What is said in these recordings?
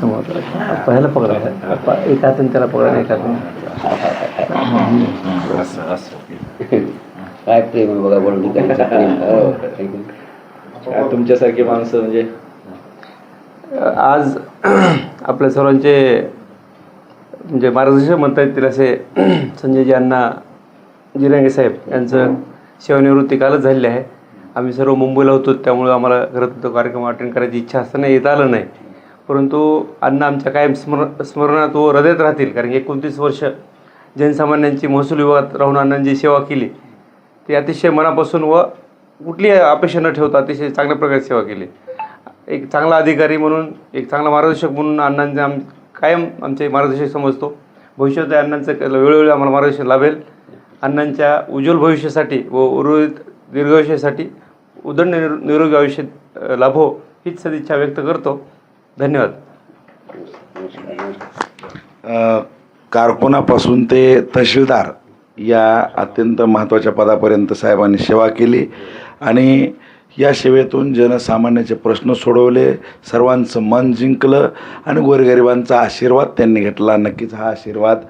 समोर पहिला पकडा एक हातून त्याला पकडा एक हातून. असं असं. काय प्रेम आहे बघा प्रेम हो. काय तुमच्यासारखी माणसं म्हणजे? आज आपल्या सर्वांचे म्हणजे मार्गदर्शक म्हणता येतील असे संजयजी अण्णा जिरांगे साहेब यांचं सेवानिवृत्ती कालच झालेली आहे. आम्ही सर्व मुंबईला होतो त्यामुळं आम्हाला खरं तर तो कार्यक्रम अटेंड करायची इच्छा असताना येता आलं नाही. परंतु अण्णा आमच्या कायम स्मर स्मरणात व हृदयात राहतील कारण एकोणतीस वर्ष जनसामान्यांची महसूल विभागात राहून अण्णांची सेवा केली. ते अतिशय मनापासून व कुठलीही अपेक्षा न ठेवता अतिशय चांगल्या प्रकारे सेवा केली. एक चांगला अधिकारी म्हणून एक चांगला मार्गदर्शक म्हणून अण्णांचे आम कायम आमचे मार्गदर्शक समजतो. भविष्यात अण्णांचं वेळोवेळी आम्हाला मार्गदर्शन लाभेल. अण्णांच्या उज्ज्वल भविष्यासाठी व उर्वरित दीर्घायुष्यासाठी उदंड निरो निरोगी आयुष्य लाभो हीच सदिच्छा व्यक्त करतो. धन्यवाद. कारकुनापासून ते तहसीलदार या अत्यंत महत्त्वाच्या पदापर्यंत साहेबांनी सेवा केली आणि या सेवेतून जनसामान्याचे प्रश्न सोडवले सर्वांचं मन जिंकलं आणि गोरगरिबांचा आशीर्वाद त्यांनी घेतला. नक्कीच हा आशीर्वाद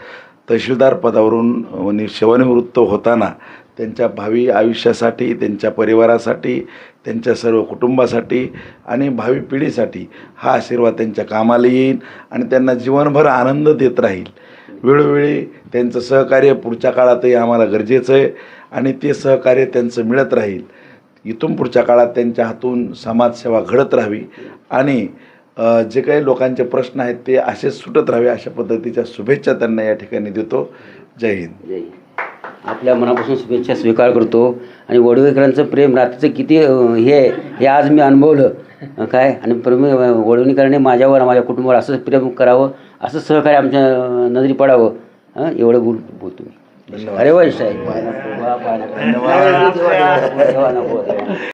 तहसीलदार पदावरून म्हणजे सेवानिवृत्त होताना त्यांच्या भावी आयुष्यासाठी त्यांच्या परिवारासाठी त्यांच्या सर्व कुटुंबासाठी आणि भावी पिढीसाठी हा आशीर्वाद त्यांच्या कामाला येईल आणि त्यांना जीवनभर आनंद देत राहील. वेळोवेळी त्यांचं सहकार्य पुढच्या काळातही आम्हाला गरजेचं आहे आणि ते सहकार्य त्यांचं मिळत राहील. इथून पुढच्या काळात त्यांच्या हातून समाजसेवा घडत राहावी आणि जे काही लोकांचे प्रश्न आहेत ते असेच सुटत राहावे अशा पद्धतीच्या शुभेच्छा त्यांना या ठिकाणी देतो. जय हिंद. जय. आपल्या मनापासून शुभेच्छा स्वीकार करतो. आणि वडवणीकरांचं प्रेम रात्रीचं किती हे आहे, हे आज मी अनुभवलं. काय? आणि प्रेम वडवणीकरांनी माझ्यावर माझ्या कुटुंबावर असंच प्रेम करावं असं सहकार्य आमच्या नजरी पडावं. हं, एवढं बोल बोलतो मी. अरे वा साहेब